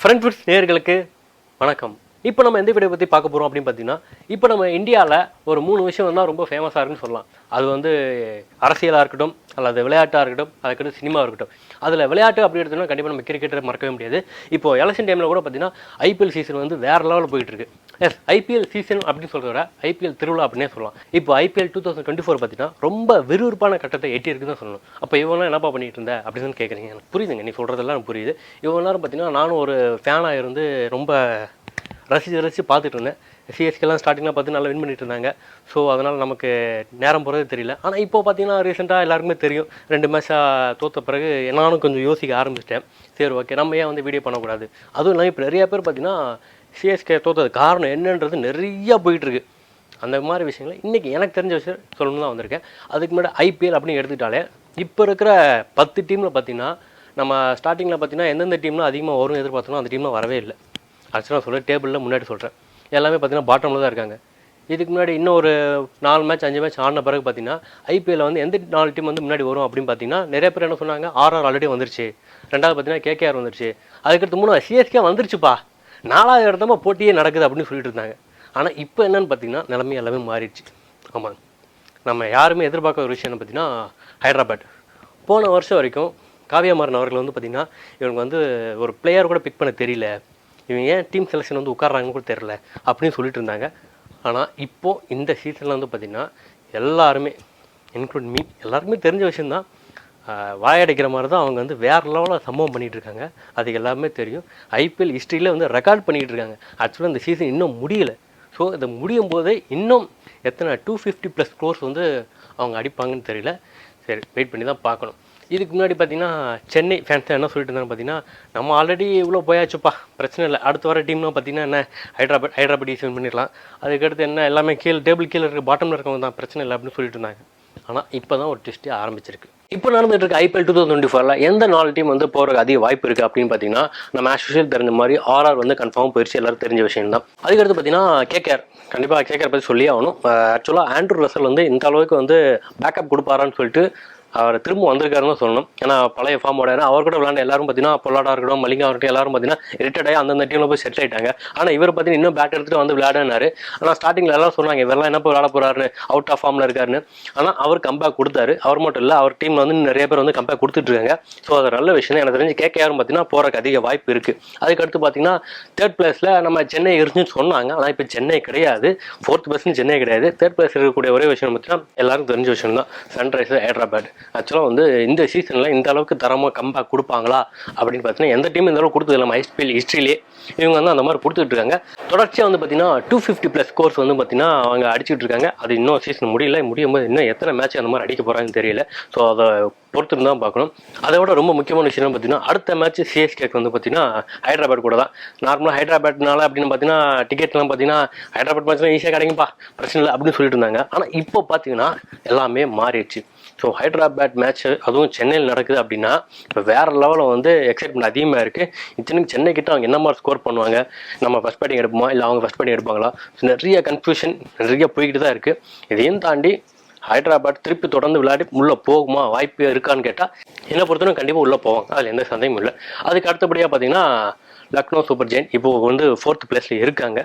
Friend foods நேர்களுக்கு வணக்கம். இப்போ நம்ம எந்த வீடியோ பற்றி பார்க்க போகிறோம் அப்படின்னு பார்த்தீங்கன்னா இப்போ நம்ம இந்தியாவில் ஒரு மூணு விஷயம் தான் ரொம்ப ஃபேமஸாக இருக்குன்னு சொல்லலாம். அது வந்து அரசியலாக இருக்கட்டும் அல்லது விளையாட்டாக இருக்கட்டும் அதுக்கடுத்து சினிமா இருக்கட்டும். அதில் விளையாட்டு அப்படி எடுத்தோம்னா கண்டிப்பாக நம்ம கிரிக்கெட்டை மறக்கவே முடியாது. இப்போ எலெக்ஷன் டைமில் கூட பார்த்தீங்கன்னா ஐபிஎல் சீசன் வந்து வேறு லெவலில் போயிட்டு இருக்கு. எஸ் ஐபிஎல் சீசன் அப்படின்னு சொல்கிறத விட ஐபிஎல் திருவிழா அப்படின்னே சொல்லலாம். இப்போ IPL two thousand twenty four பார்த்தீங்கன்னா ரொம்ப விறுவிறுப்பான கட்டத்தை எட்டி இருக்குன்னு தான் சொல்லணும். அப்போ இவங்களாம் என்னப்பா பண்ணிட்டு இருந்த அப்படின்னு கேட்குறீங்க எனக்கு புரியுதுங்க நீ சொல்கிறதெல்லாம் எனக்கு புரியுது. இவங்க நேரம் பார்த்தீங்கன்னா நானும் ஒரு ஃபேனாக இருந்து ரொம்ப ரசித்து ரசித்து பார்த்துட்டு இருந்தேன். சிஎஸ்கேலாம் ஸ்டார்டிங்கில் பார்த்து நல்லா வின் பண்ணிட்டு இருந்தாங்க. ஸோ அதனால் நமக்கு நேரம் போகிறதே தெரியல. ஆனால் இப்போ பார்த்தீங்கன்னா ரீசெண்டாக எல்லாருக்குமே தெரியும். ரெண்டு மேட்சாக தோற்ற பிறகு நானும் கொஞ்சம் யோசிக்க ஆரம்பிச்சிட்டேன். சரி ஓகே நம்ம ஏன் வந்து வீடியோ பண்ணக்கூடாது? அதுவும் இல்லாமல் இப்போ நிறைய பேர் பார்த்தீங்கன்னா சிஎஸ்கே தோத்தது காரணம் என்னன்றது நிறையா போயிட்டுருக்கு. அந்த மாதிரி விஷயங்கள் இன்றைக்கி எனக்கு தெரிஞ்ச விஷயம் சொல்லணும் தான் வந்திருக்கேன். அதுக்கு முன்னாடி ஐபிஎல் அப்படின்னு எடுத்துக்கிட்டாலே இப்போ இருக்கிற பத்து டீமில் பார்த்தீங்கன்னா நம்ம ஸ்டார்டிங்கில் பார்த்தீங்கன்னா எந்தெந்த டீம்லாம் அதிகமாக வரும் எதிர்பார்த்தோமோ அந்த டீம்லாம் வரவே இல்லை. ஆக்சுவலாக சொல்கிறேன் டேபிளில் முன்னாடி சொல்கிறேன் எல்லாமே பார்த்தீங்கன்னா பாட்டமில் தான் இருக்காங்க. இதுக்கு முன்னாடி இன்னும் ஒரு நாலு மேட்ச் அஞ்சு மேட்ச் ஆடின பிறகு பார்த்தீங்கன்னா ஐபிஎல்ல வந்து எந்த நாலு டீம் வந்து முன்னாடி வரும் அப்படின்னு பார்த்தீங்கன்னா நிறைய பேர் என்ன சொன்னாங்க ஆர்ஆர் ஆல்ரெடி வந்துருச்சு. ரெண்டாவது பார்த்தீங்கன்னா கேகேஆர் வந்துருச்சு. அதுக்கடுத்து மூணு சிஎஸ்கே வந்துருச்சுப்பா. நாலாவது இடத்தமா போட்டியே நடக்குது அப்படின்னு சொல்லிட்டு இருந்தாங்க. ஆனால் இப்போ என்னன்னு பார்த்தீங்கன்னா நிலைமை எல்லாமே மாறிடுச்சு. ஆமாங்க நம்ம யாருமே எதிர்பார்க்க ஒரு விஷயம் என்ன பார்த்தீங்கன்னா ஹைதராபாத். போன வருஷம் வரைக்கும் காவியமாறன் அவர்கள் வந்து பார்த்திங்கன்னா இவங்க வந்து ஒரு பிளேயர் கூட பிக் பண்ண தெரியல. இவங்க ஏன் டீம் செலெக்ஷன் வந்து உட்கார்றாங்கன்னு கூட தெரில அப்படின்னு சொல்லிட்டு இருந்தாங்க. ஆனால் இப்போது இந்த சீசனில் வந்து பார்த்திங்கன்னா எல்லாருமே இன்க்ளூட் மீ எல்லாருக்குமே தெரிஞ்ச விஷயந்தான் வாயடைக்கிற மாதிரி தான் அவங்க வந்து வேறு லெவலில் சம்பவம் பண்ணிகிட்டு இருக்காங்க. அது எல்லாமே தெரியும். ஐபிஎல் ஹிஸ்ட்ரியில் வந்து ரெக்கார்ட் பண்ணிகிட்டு இருக்காங்க. ஆக்சுவலாக இந்த சீசன் இன்னும் முடியலை. ஸோ இதை முடியும் போதே இன்னும் எத்தனை டூ ஃபிஃப்டி ப்ளஸ் க்ரோர்ஸ் வந்து அவங்க அடிப்பாங்கன்னு தெரியல. சரி வெயிட் பண்ணி தான் பார்க்கணும். இதுக்கு முன்னாடி பார்த்தீங்கன்னா சென்னை ஃபேன்ஸ் என்ன சொல்லிட்டு இருந்தாங்க பார்த்தீங்கன்னா நம்ம ஆல்ரெடி இவ்வளோ போயாச்சுப்பா பிரச்சனை இல்லை. அடுத்து வர டீம்னா பார்த்தீங்கன்னா என்ன ஹைதராபாத் ஹைதராபாத் ஈஸ் பண்ணிடலாம். அதுக்கடுத்து என்ன எல்லாமே கீழே டேபிள் கீழே இருக்க பாட்டமில் இருக்கவங்க தான் பிரச்சனை இல்லை அப்படின்னு சொல்லிட்டு இருந்தாங்க. ஆனால் இப்போ தான் ஒரு டெஸ்ட்டே ஆரம்பிச்சிருக்கு. இப்போ நடந்துட்டு இருக்க ஐபிஎல் டூ தௌசண்ட் டுவெண்ட்டி ஃபோரில் எந்த நாலு டீம் வந்து போகிறதுக்கு அதிக வாய்ப்பு இருக்குது அப்படின்னு பார்த்தீங்கன்னா நம்ம ஆஸ்யூஷியல் தெரிஞ்ச மாதிரி ஆர்ஆர் வந்து கன்ஃபார்ம் போயிடுச்சு எல்லாரும் தெரிஞ்ச விஷயம் தான். அதுக்கடுத்து பார்த்தீங்கன்னா கேகேஆர் கண்டிப்பாக கேகேஆர் பற்றி சொல்லி ஆகணும். ஆக்சுவலாக ஆண்ட்ரூ ரசல் வந்து இந்த அளவுக்கு வந்து பேக்கப் கொடுப்பாரான்னு சொல்லிட்டு அவர் திரும்ப வந்திருக்காருன்னு சொல்லணும். ஏன்னா பழைய ஃபார்மோட ஏன்னா அவர் கூட விளாண்ட எல்லாரும் பார்த்தீங்கன்னா பொல்லாடா இருக்கட்டும் மலிங்கா இருக்கட்டும் எல்லாரும் பார்த்தீங்கன்னா ரிட்டர்ட் ஆகி அந்தந்த டீமில் போய் செட்டில் ஆயிட்டாங்க. ஆனால் இவர் பார்த்தீங்கன்னா இன்னும் பேட் எடுத்துட்டு வந்து விளையாடினாரு. ஆனால் ஸ்டார்டிங்கில் எல்லாம் சொன்னாங்க இவரெல்லாம் என்ன போய் விளாட போறாருன்னு அவுட் ஆஃப் ஃபார்மில் இருக்காருன்னு. ஆனால் அவர் கம்பேக் கொடுத்தாரு. அவர் மட்டும் இல்லை அவர் டீமில் வந்து நிறைய பேர் வந்து கம்பேக் கொடுத்துட்டு இருக்காங்க ஸோ அது நல்ல விஷயம் எனக்கு தெரிஞ்சு கேட்க யாரும் பார்த்தீங்கன்னா போறதுக்கு அதிக வாய்ப்பு இருக்குது அதுக்கடுத்து பார்த்தீங்கன்னா தேர்ட் பிளேஸில் நம்ம சென்னை இருந்துச்சுன்னு சொன்னாங்க. ஆனால் இப்போ சென்னை கிடையாது. ஃபோர்த் பிளேஸ்னு சென்னை கிடையாது. தேர்ட் பிளேஸ் இருக்கக்கூடிய ஒரே விஷயம் பார்த்தீங்கன்னா எல்லாருக்கும் தெரிஞ்ச விஷயம் தான் சன்ரைசர் ஹைதராபாத். ஆக்சுவலாக வந்து இந்த சீசனில் இந்த அளவுக்கு தரமாக கம்பேக் கொடுப்பாங்களா அப்படின்னு பார்த்தீங்கன்னா எந்த டீம் இந்த அளவுக்கு கொடுத்தது இல்லை ஐஸ்பிஎல் ஹிஸ்ட்ரியிலே இவங்க வந்து அந்த மாதிரி கொடுத்துட்டு இருக்காங்க. தொடர்ச்சியாக வந்து பார்த்தீங்கன்னா டூ ஃபிஃப்டி ப்ளஸ் கோர்ஸ் வந்து பார்த்தீங்கன்னா அவங்க அடிச்சுட்டு இருக்காங்க. அது இன்னும் சீசன் முடியல. முடியும் போது இன்னும் எத்தனை மேட்ச் அந்த மாதிரி அடிக்க போகிறாங்கன்னு தெரியல. ஸோ அதை பொறுத்துட்டு தான் பார்க்கணும். அதை விட ரொம்ப முக்கியமான விஷயம் பார்த்தீங்கன்னா அடுத்த மேட்ச் சிஎஸ்கேக்கு வந்து பார்த்தீங்கன்னா ஹைதராபாத் கூட தான். நார்மலாக ஹைதராபாத்னால அப்படின்னு பார்த்தீங்கன்னா டிக்கெட்லாம் பார்த்தீங்கன்னா ஹைதராபாத் மேட்ச்லாம் ஈஸியாக கிடைக்கும்பா. பிரச்சனை இல்லை அப்படின்னு சொல்லிட்டு இருந்தாங்க. ஆனால் இப்போ பார்த்தீங்கன்னா எல்லாமே மாறிடுச்சு. ஸோ ஹைதராபாத் மேட்ச் அதுவும் சென்னையில் நடக்குது அப்படின்னா இப்போ வேறு லெவலில் வந்து எக்ஸைட்மெண்ட் அதிகமாக இருக்குது இத்தனைக்கு சென்னை கிட்ட அவங்க என்ன மாதிரி ஸ்கோர் பண்ணுவாங்க? நம்ம ஃபஸ்ட் பேட்டிங் எடுப்போமா? இல்லை அவங்க ஃபஸ்ட் பேட்டிங் எடுப்பாங்களா? நிறைய கன்ஃபியூஷன் நிறைய போய்கிட்டு தான் இருக்குது இதையும் தாண்டி ஹைதராபாத் திருப்பி தொடர்ந்து விளையாடி உள்ளே போகுமா? வாய்ப்பு இருக்கான்னு கேட்டால் என்னை பொறுத்தவரை கண்டிப்பாக உள்ளே போவாங்க. அதில் எந்த சந்தேகமும் இல்லை. அதுக்கு அடுத்தபடியாக பார்த்தீங்கன்னா லக்னோ சூப்பர் ஜெயின் இப்போ வந்து ஃபோர்த் பிளேஸில் இருக்காங்க.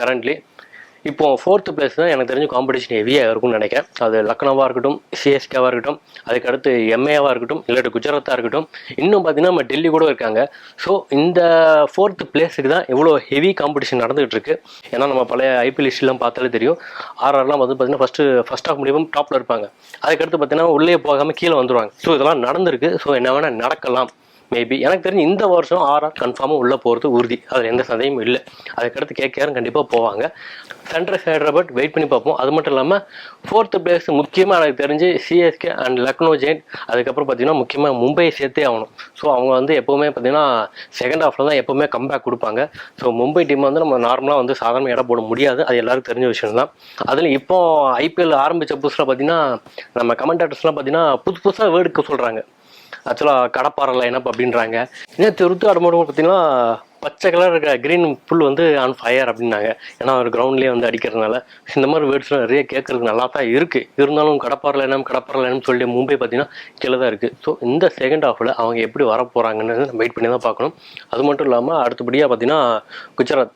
கரண்ட்லி இப்போ ஃபோர்த்து பிளேஸ் தான் எனக்கு தெரிஞ்ச காம்படிஷன் ஹெவியாக இருக்கும்னு நினைக்கிறேன். அது லக்னோவாக இருக்கட்டும் சிஎஸ்கேவாக இருக்கட்டும் அதுக்கடுத்து எம்ஏவாக இருக்கட்டும் இல்லாட்டி குஜராத்தாக இருக்கட்டும். இன்னும் பார்த்தீங்கன்னா நம்ம டெல்லி கூட இருக்காங்க. ஸோ இந்த ஃபோர்த்து பிளேஸுக்கு தான் இவ்வளோ ஹெவி காம்படிஷன் நடந்துகிட்டு இருக்கு. ஏன்னா நம்ம பழைய ஐபிஎல் ஹிஸ்ட்ரிலாம் பார்த்தாலே தெரியும். ஆர்ஆர்லாம் வந்து பார்த்தீங்கன்னா ஃபஸ்ட்டு ஃபஸ்ட் ஆஃப் முடிவும் டாப்பில் இருப்பாங்க. அதுக்கடுத்து பார்த்தீங்கன்னா உள்ளே போகாமல் கீழே வந்துருவாங்க. ஸோ இதெல்லாம் நடந்திருக்கு. ஸோ என்ன வேணால் நடக்கலாம். மேபி எனக்கு தெரிஞ்சு இந்த வருஷம் ஆர்ஆர் கன்ஃபார்மாக உள்ளே போகிறது உறுதி. அதில் எந்த சந்தேகமும் இல்லை. அதுக்கடுத்து கேகேஆரும் கண்டிப்பாக போவாங்க. சன்ரைஸ் ஹைதராபாத் வெயிட் பண்ணி பார்ப்போம். அது மட்டும் இல்லாமல் ஃபோர்த்து பிளேஸ் முக்கியமாக எனக்கு தெரிஞ்சு சிஎஸ்கே அண்ட் லக்னோ ஜெயின் அதுக்கப்புறம் பார்த்தீங்கன்னா முக்கியமாக மும்பையை சேர்த்தே ஆகணும். ஸோ அவங்க வந்து எப்போவுமே பார்த்தீங்கன்னா செகண்ட் ஹாஃபில் தான் எப்போவுமே கம்பேக் கொடுப்பாங்க. ஸோ மும்பை டீம் வந்து நம்ம நார்மலாக வந்து சாதாரண இடம் போட முடியாது. அது எல்லாருக்கும் தெரிஞ்ச விஷயம் தான். அதில் இப்போ ஐபிஎல் ஆரம்பித்த புதுசில் பார்த்தீங்கன்னா நம்ம கமெண்டேட்டர்ஸ்லாம் பார்த்தீங்கன்னா புதுசு புதுசாக வேர்டுக்கு சொல்கிறாங்க ஆக்சுவலாக கடப்பாறை லைனப் அப்படின்றாங்க. ஏன்னா திருத்து ஆடும்போது பார்த்தீங்கன்னா பச்சை கலர் இருக்க க்ரீன் புல் வந்து ஆன் ஃபயர் அப்படின்னாங்க. ஏன்னா ஒரு கிரவுண்ட்லேயே வந்து அடிக்கிறதுனால. இந்த மாதிரி வேர்ட்ஸ்லாம் நிறைய கேட்கறதுக்கு நல்லா தான் இருக்குது இருந்தாலும் கடப்பாரில் என்ன கடப்பாரில் என்னன்னு சொல்லி மும்பை பார்த்தீங்கன்னா கீழே தான் இருக்குது ஸோ இந்த செகண்ட் ஹாஃபில் அவங்க எப்படி வர போகிறாங்கன்னு நம்ம வெயிட் பண்ணி தான் பார்க்கணும். அது மட்டும் இல்லாமல் அடுத்தபடியாக பார்த்தீங்கன்னா குஜராத்.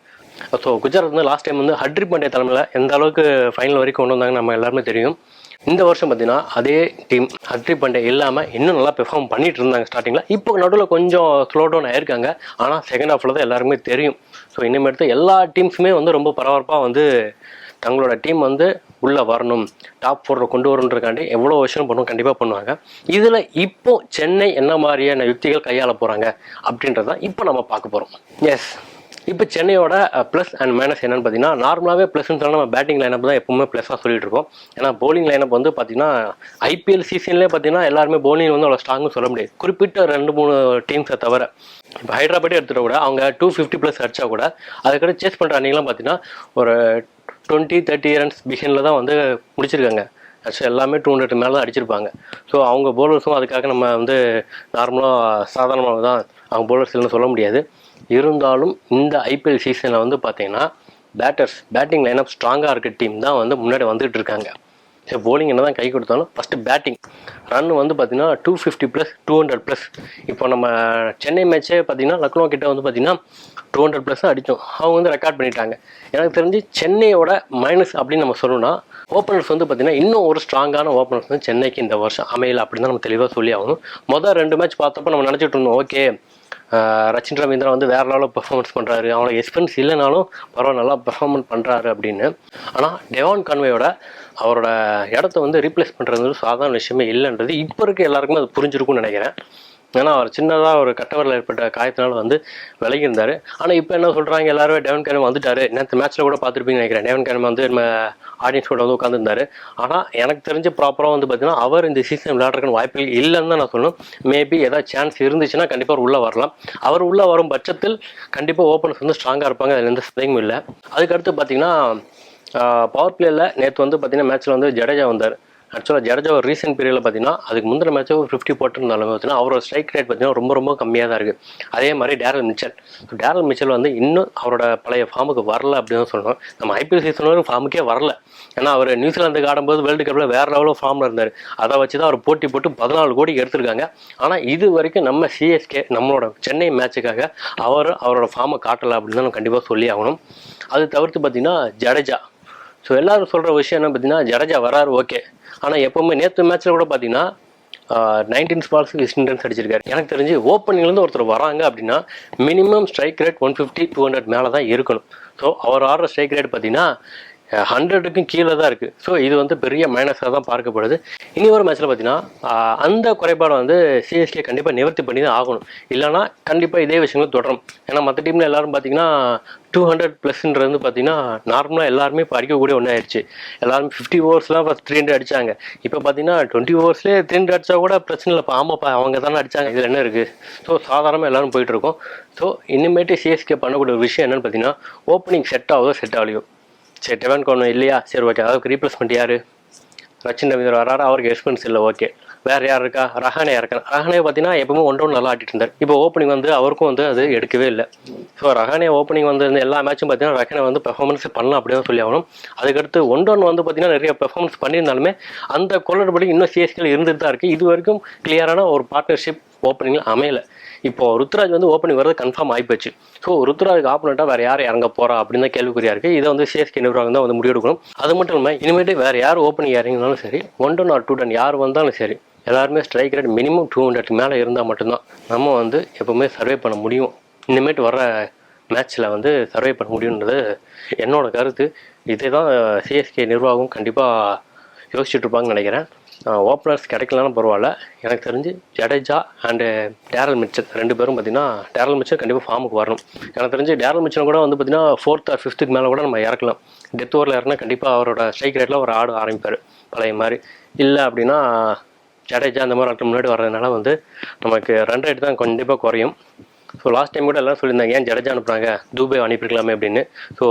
ஸோ குஜராத் வந்து லாஸ்ட் டைம் வந்து ஹட்ரி பாண்டிய தலைமையில் எந்த அளவுக்கு ஃபைனல் வரைக்கும் கொண்டு வந்தாங்க நம்ம எல்லாருமே தெரியும். இந்த வருஷம் பார்த்தீங்கன்னா அதே டீம் ஹட்ரி பண்டே இல்லாமல் இன்னும் நல்லா பெர்ஃபார்ம் பண்ணிட்டு இருந்தாங்க ஸ்டார்டிங்கில் இப்போ நடுவில் கொஞ்சம் ஸ்லோ டவுன் ஆயிருக்காங்க. ஆனால் செகண்ட் ஹாஃபில் தான் எல்லாருமே தெரியும். ஸோ இனிமேட்டு எல்லா டீம்ஸுமே வந்து ரொம்ப பரபரப்பாக வந்து தங்களோட டீம் வந்து உள்ளே வரணும். டாப் ஃபோரில் கொண்டு வரணுன்றக்காண்டி எவ்வளோ விஷயம் பண்ணுவோம் கண்டிப்பாக பண்ணுவாங்க. இதில் இப்போ சென்னை என்ன மாதிரியான யுக்திகள் கையாள போகிறாங்க அப்படின்றத இப்போ நம்ம பார்க்க போகிறோம் எஸ் இப்போ சென்னையோட ப்ளஸ் அண்ட் மைனஸ் என்னன்னு பார்த்தீங்கன்னா நார்மலாகவே ப்ளஸ்ன்னு சொன்னால் நம்ம பேட்டிங் லைனப் தான் எப்பவுமே ப்ளஸ்ஸாக சொல்லிட்டு இருக்கோம். ஏன்னா போலிங் லைனப் வந்து பார்த்தீங்கன்னா ஐபிஎல் சீசன்லேயே பார்த்தீங்கன்னா எல்லாருமே போலிங் வந்து அவ்வளோ ஸ்ட்ராங்கும் சொல்ல முடியாது. குறிப்பிட்ட ரெண்டு மூணு டீம்ஸை தவிர. இப்போ ஹைதராபாத்தே எடுத்துகிட்ட கூட அவங்க டூ ஃபிஃப்டி ப்ளஸ் அடிச்சா கூட அதுக்கடுத்து சேஸ் பண்ணுற அன்றைக்கெலாம் பார்த்தீங்கன்னா ஒரு டுவெண்ட்டி தேர்ட்டி ரன்ஸ் பிகினில் தான் வந்து முடிச்சிருக்காங்க. ஆக்சுவலி எல்லாமே டூ ஹண்ட்ரட் மேலே தான் அடிச்சிருப்பாங்க. ஸோ அவங்க போலர்ஸும் அதுக்காக நம்ம வந்து நார்மலாக சாதாரணமாக தான் அவங்க பவுலர்ஸ் இல்லைன்னு சொல்ல முடியாது. இருந்தாலும் இந்த ஐபிஎல் சீசனில் வந்து பார்த்தீங்கன்னா பேட்டர்ஸ் பேட்டிங் லைனப் ஸ்ட்ராங்காக இருக்க டீம் தான் வந்து முன்னாடி வந்துகிட்டு இருக்காங்க. சரி போலிங் என்ன தான் கை கொடுத்தாலும் ஃபஸ்ட்டு பேட்டிங் ரன் வந்து பார்த்தீங்கன்னா two fifty plus two hundred plus இப்போ நம்ம சென்னை மேட்ச்சே பார்த்தீங்கன்னா லக்னோ கிட்ட வந்து பார்த்தீங்கன்னா டூ ஹண்ட்ரட் ப்ளஸ் தான் அடித்தோம். அவங்க வந்து ரெக்கார்ட் பண்ணிட்டாங்க. எனக்கு தெரிஞ்சு சென்னையோட மைனஸ் அப்படின்னு நம்ம சொல்லணும்னா ஓப்பனர்ஸ் வந்து பார்த்தீங்கன்னா இன்னும் ஒரு ஸ்ட்ராங்கான ஓப்பனர்ஸ் வந்து சென்னைக்கு இந்த வருஷம் அமையல அப்படின்னு தான் நம்ம தெளிவாக சொல்லி ஆகணும். மொதல் ரெண்டு மேட்ச் பார்த்தப்போ நம்ம நினச்சிட்டு இருந்தோம் ஓகே ரச்சின் ரவீந்திரா வந்து வேற லெவலில் பெர்ஃபார்மன்ஸ் பண்ணுறாரு அவனுக்கு எக்ஸ்பென்ஸ் இல்லைனாலும் பரவாயில்ல நல்லா பெர்ஃபார்மன்ஸ் பண்ணுறாரு அப்படின்னு. ஆனால் டெவான் கான்வேயோட அவரோட இடத்த வந்து ரீப்ளேஸ் பண்ணுறது வந்து சாதாரண விஷயமே இல்லைன்றது இப்போ இருக்க எல்லாருக்குமே அது புரிஞ்சிருக்கும்னு நினைக்கிறேன். ஏன்னா அவர் சின்னதாக ஒரு கட்டவரில் ஏற்பட்ட காயத்தினால வந்து விலகி இருந்தார் ஆனால் இப்போ என்ன சொல்கிறாங்க எல்லாரும் டெவன் கேனம் வந்துட்டாரு. நேற்று மேட்ச்சில் கூட பார்த்துருப்பீங்கன்னு நினைக்கிறேன். டெவன் கேனம் வந்து நம்ம ஆடியன்ஸ் கூட வந்து உட்காந்துருந்தாரு ஆனால் எனக்கு தெரிஞ்ச ப்ராப்பராக வந்து பார்த்தீங்கன்னா அவர் இந்த சீசன் விளையாடுறதுக்கு வாய்ப்புகள் இல்லைன்னு தான் நான் சொல்லணும். மேபி ஏதாவது சான்ஸ் இருந்துச்சுன்னா கண்டிப்பாக உள்ளே வரலாம். அவர் உள்ளே வரும் பட்சத்தில் கண்டிப்பாக ஓப்பனர்ஸ் வந்து ஸ்ட்ராங்காக இருப்பாங்க. அதில் எந்த சந்தேகமும் இல்லை. அதுக்கடுத்து பார்த்தீங்கன்னா பவர் பிளேயில் நேற்று வந்து பார்த்தீங்கன்னா மேட்ச்சில் வந்து ஜடேஜா வந்தார். ஆக்சுவலாக ஜடேஜா ஒரு ரீசெண்ட் பீரியடில் பார்த்தீங்கன்னா அதுக்கு முந்தின மேட்ச்சை ஒரு ஃபிஃப்டி போட்டிருந்தாலும் பார்த்தீங்கன்னா அவரோட ஸ்ட்ரைக் ரேட் பார்த்தீங்கன்னா ரொம்ப ரொம்ப கம்மியாக தான் இருக்குது அதே மாதிரி டேரல் மிச்சல் டேரல் மிச்சல் வந்து இன்னும் அவரோட பழைய ஃபார்முக்கு வரல அப்படின்னு தான் சொல்லணும். நம்ம ஐபிஎல் சீசனோட ஃபார்முக்கே வரல. ஏன்னா அவர் நியூசிலாந்துக்கு ஆடும்போது வேர்ல்டு கப்பில் வேறு லெவலில் ஃபார்மில் இருந்தார். அதை வச்சு தான் அவர் போட்டி போட்டு பதினாலு கோடி எடுத்திருக்காங்க. ஆனால் இது வரைக்கும் நம்ம சிஎஸ்கே நம்மளோட சென்னை மேட்சுக்காக அவர் அவரோட ஃபார்மை காட்டலை அப்படின்னு தான் நம்ம கண்டிப்பாக சொல்லி ஆகணும். அது தவிர்த்து பார்த்தீங்கன்னா ஜடேஜா ஸோ எல்லாரும் சொல்கிற விஷயம் என்ன பார்த்தீங்கன்னா ஜடேஜா வராரு ஓகே ஆனால் எப்போவுமே நேற்று மேட்ச்சில் கூட பார்த்தீங்கன்னா நைன்டீன் ஸ்பால்ஸுக்கு விஸ்டின் ரன்ஸ் அடிச்சிருக்காரு. எனக்கு தெரிஞ்சு ஓப்பனிங்லேருந்து ஒருத்தர் வராங்க அப்படின்னா minimum strike rate one fifty two hundred மேலே தான் இருக்கணும். ஸோ அவர் ஆடுற ஸ்ட்ரைக் ரேட் பார்த்தீங்கன்னா ஹண்ட்ரடுக்கும் கீழே தான் இருக்குது ஸோ இது வந்து பெரிய மைனஸாக தான் பார்க்கப்படுது. இனி ஒரு மேட்ச்சில் பார்த்தீங்கன்னா அந்த குறைபாடை வந்து சிஎஸ்கே கண்டிப்பாக நிவர்த்தி பண்ணி தான் ஆகணும். இல்லைனா கண்டிப்பாக இதே விஷயங்களும் தொடரும். ஏன்னா மற்ற டீமில் எல்லோரும் பார்த்தீங்கன்னா டூ ஹண்ட்ரட் ப்ளஸ்ன்றது வந்து பார்த்தீங்கன்னா நார்மலாக எல்லாருமே இப்போ அடிக்கக்கூடிய ஒன்று ஆயிடுச்சு எல்லாரும் ஃபிஃப்டி ஓவர்ஸ்லாம் ஃபஸ்ட் த்ரீ ஹண்ட்ரட் அடிச்சாங்க. இப்போ பார்த்தீங்கன்னா டுவெண்ட்டி ஓவர்ஸ்லேயே த்ரீ ஹண்ட்ரட் அடித்தா கூட பிரச்சனை இல்லை. இப்போ ஆமாப்பா அவங்க தானே அடிச்சாங்க. இதில் என்ன இருக்குது ஸோ சாதாரணமாக எல்லாரும் போயிட்டுருக்கோம் ஸோ இனிமேட்டு சிஎஸ்கே பண்ணக்கூடிய ஒரு விஷயம் என்னன்னு பார்த்தீங்கன்னா ஓப்பனிங் செட் ஆகுதோ செட் ஆகலையோ? சரி டெவன் கோன் இல்லையா? சரி ஓகே அதாவது ரீப்ளேஸ்மெண்ட் யார்? ரச்சின் ரவீந்திரா வராரு அவருக்கு எக்ஸ்பென்ஸ் இல்லை ஓகே வேற யார் இருக்கா? ரஹானே இருக்கா ரஹானே பார்த்தீங்கன்னா எப்பவுமே ஒன் டவுன் நல்லா ஆட்டிட்டு இருந்தார். இப்போ ஓப்பனிங் வந்து அவருக்கும் வந்து அது எடுக்கவே இல்லை. ஸோ ரஹானே ஓப்பனிங் வந்து எல்லா மேட்சும் பார்த்தீங்கன்னா ரஹானே வந்து பெர்ஃபார்மன்ஸ் பண்ணலாம் அப்படின்னு சொல்லி ஆகணும். அதுக்கடுத்து ஒன் டவுன் வந்து பார்த்தீங்கன்னா நிறைய பெர்ஃபார்மன்ஸ் பண்ணியிருந்தாலுமே அந்த கொள்ளடுபடி இன்னும் சிஎஸ்கேல இருந்துட்டு தான் இருக்குது இது வரைக்கும் கிளியரான ஒரு பார்ட்னர்ஷிப் ஓப்பனிங்கில் அமையலை. இப்போ ருத்ராஜ் வந்து ஓப்பனிங் வரது கன்ஃபார்ம் ஆகிப்போச்சு ஸோ ருத்ராஜுக்கு ஆப்போனண்ட்டாக வேறு யார் இறங்க போறா அப்படின்னு தான் கேள்விக்குறியா இருக்குது இதை வந்து சிஎஸ்கே நிர்வாகம் தான் வந்து முடிவெடுக்கணும் அது மட்டும் இல்லாமல் இனிமேட்டு வேறு யார் ஓப்பனிங் இறங்கினாலும் சரி one ton or two ton யார் வந்தாலும் சரி எல்லாருமே strike rate minimum two hundred மேலே இருந்தால் மட்டும்தான் நம்ம வந்து எப்பவுமே சர்வே பண்ண முடியும். இனிமேட்டு வர மேட்ச்சில் வந்து சர்வே பண்ண முடியுன்றது என்னோட கருத்து. இதே தான் சிஎஸ்கே நிர்வாகம் கண்டிப்பாக யோசிச்சுட்ருப்பாங்கன்னு நினைக்கிறேன். ஓப்பனர்ஸ் கிடைக்கலனாலும் பரவாயில்ல. எனக்கு தெரிஞ்சு ஜடேஜா அண்டு டேரல் மிச்சர் ரெண்டு பேரும் பார்த்தீங்கன்னா டேரல் மிச்சர் கண்டிப்பாக ஃபார்முக்கு வரணும். எனக்கு தெரிஞ்சு டேரல் மிச்சல் கூட வந்து பார்த்தீங்கன்னா ஃபோர்த் ஆர் ஃபிஃப்த்துக்கு மேலே கூட நம்ம இறக்கலாம். டெத் ஓவரில் இறங்கினா கண்டிப்பாக அவரோட ஸ்ட்ரைக் ரேட்டில் ஒரு ஆடு ஆரம்பிப்பார். பழைய மாதிரி. இல்லை அப்படின்னா ஜடேஜா அந்த மாதிரி ஆட்கள் முன்னாடி வர்றதுனால வந்து நமக்கு ரன் ரேட் தான் கண்டிப்பாக குறையும். ஸோ லாஸ்ட் டைம் கூட எல்லாம் சொல்லியிருந்தாங்க ஏன் ஜடேஜா அனுப்புறாங்க தூபே அனுப்பியிருக்கலாமே அப்படின்னு. ஸோ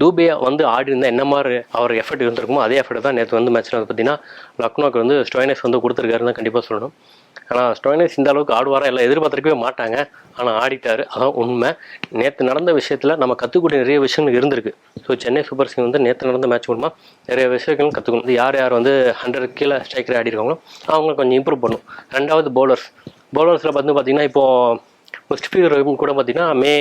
தூபே வந்து ஆடி இருந்தால் என்ன மாதிரி அவர் எஃபர்ட் இருந்திருக்குமோ அதே எஃபர்ட் தான் நேற்று வந்து மேட்ச்சில் வந்து பார்த்தீங்கன்னா லக்னோக்கு வந்து ஸ்டோயினஸ் வந்து கொடுத்துருக்காருன்னு கண்டிப்பாக சொல்லணும். ஆனால் ஸ்டோயினஸ் இந்த அளவுக்கு ஆடுவாரா எல்லாம் எதிர்பார்த்துருக்கவே மாட்டாங்க. ஆனால் ஆடிட்டார். அதான் உண்மை. நேற்று நடந்த விஷயத்தில் நம்ம கற்றுக்கூடிய நிறைய விஷயங்கள் இருந்திருக்கு. ஸோ சென்னை சூப்பர் கிங் வந்து நேற்று நடந்த மேட்ச் மூலமாக நிறைய விஷயங்களும் கற்றுக்கணும் யார் யார் வந்து ஹண்ட்ரட் கீழே ஸ்ட்ரைக்கர் ஆடி இருக்காங்களோ அவங்க கொஞ்சம் இம்ப்ரூவ் பண்ணும் ரெண்டாவது பவுலர்ஸ் பவுலர்ஸில் வந்து பார்த்தீங்கன்னா இப்போது முஸ்டிஃபிகர் ரஹீம் கூட பார்த்தீங்கன்னா மே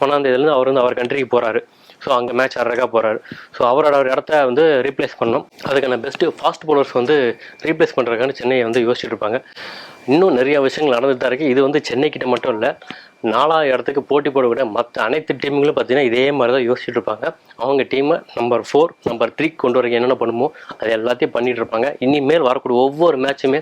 ஒன்றாம் தேதியிலேருந்து அவர் வந்து அவர் கண்ட்ரிக்கு போகிறாரு ஸோ அங்கே மேட்ச் ஆடுறக்கா போகிறாரு ஸோ அவரோட ஒரு இடத்த வந்து ரீப்ளேஸ் பண்ணோம் அதுக்கான பெஸ்ட்டு ஃபாஸ்ட் பவுலர்ஸ் வந்து ரீப்ளேஸ் பண்ணுறதுக்கான சென்னையை வந்து யோசிச்சுட்டு இருப்பாங்க. இன்னும் நிறைய விஷயங்கள் நடந்துட்டு தான் இருக்குது இது வந்து சென்னை கிட்ட மட்டும் இல்லை நாலாவது இடத்துக்கு போட்டி போடக்கூடிய மற்ற அனைத்து டீமுங்களும் பார்த்தீங்கன்னா இதே மாதிரி தான் யோசிச்சுட்டு இருப்பாங்க. அவங்க டீமை நம்பர் ஃபோர் நம்பர் த்ரீ கொண்டு வரைக்கும் என்னென்ன பண்ணுமோ அது எல்லாத்தையும் பண்ணிகிட்டு இருப்பாங்க. இனிமேல் வரக்கூடிய ஒவ்வொரு மேட்சுமே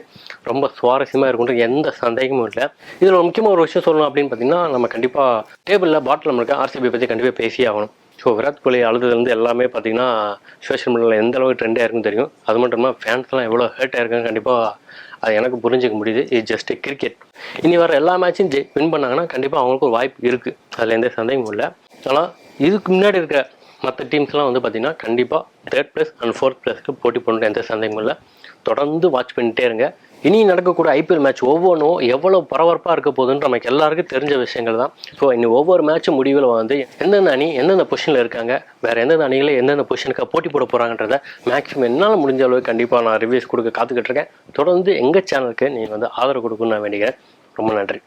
ரொம்ப சுவாரஸ்யமாக இருக்குன்ற எந்த சந்தேகமும் இல்லை. இதில் ஒரு முக்கியமாக ஒரு விஷயம் சொல்லணும் அப்படின்னு பார்த்தீங்கன்னா நம்ம கண்டிப்பாக டேபிளில் பாட்டில் இருக்க ஆர்சிபி பற்றி கண்டிப்பாக பேசியே ஆகணும். ஸோ விராட் கோலி அழுதுலேருந்து எல்லாமே பார்த்தீங்கன்னா சோஷியல் மீடியாவில் எந்த அளவுக்கு ட்ரெண்டாக இருக்குன்னு தெரியும். அது மட்டும் இல்லாமல் ஃபேன்ஸ்லாம் எவ்வளோ ஹர்ட் ஆயிருக்குன்னு கண்டிப்பாக அது எனக்கு புரிஞ்சுக்க முடியுது. இது ஜஸ்ட் கிரிக்கெட் இனி வர எல்லா மேட்சும் ஜெய் வின் பண்ணாங்கன்னா கண்டிப்பாக அவங்களுக்கு ஒரு வாய்ப்பு இருக்குது அதில் எந்த சந்தேகமும் இல்லை. ஆனால் இதுக்கு முன்னாடி இருக்க மற்ற டீம்ஸ்லாம் வந்து பார்த்தீங்கன்னா கண்டிப்பாக தேர்ட் ப்ளஸ் அண்ட் ஃபோர்த் ப்ளஸ்க்கு போட்டி போடணும் எந்த சந்தேகமும் இல்லை. தொடர்ந்து வாட்ச் பண்ணிட்டே இருங்க. இனி நடக்கக்கூடிய ஐபிஎல் மேட்ச் ஒவ்வொன்றும் எவ்வளோ பரபரப்பாக இருக்க போகுதுன்னு நமக்கு எல்லாருக்கும் தெரிஞ்ச விஷயங்கள் தான் ஸோ இனி ஒவ்வொரு மேட்சும் முடிவில் வந்து எந்தெந்த அணி எந்தெந்த பொசிஷனில் இருக்காங்க வேறு எந்தெந்த அணிகளை எந்தெந்த பொசிஷனுக்கு போட்டி போட போகிறாங்கன்றத மேக்ஸிமம் என்னால் முடிஞ்ச அளவுக்கு கண்டிப்பாக நான் ரிவ்யூஸ் கொடுக்க காத்துக்கிட்டு இருக்கேன். தொடர்ந்து எங்கள் சேனலுக்கு நீங்கள் வந்து ஆதரவு கொடுக்கணும்னு நான் வேண்டிக்கிறேன். ரொம்ப நன்றி.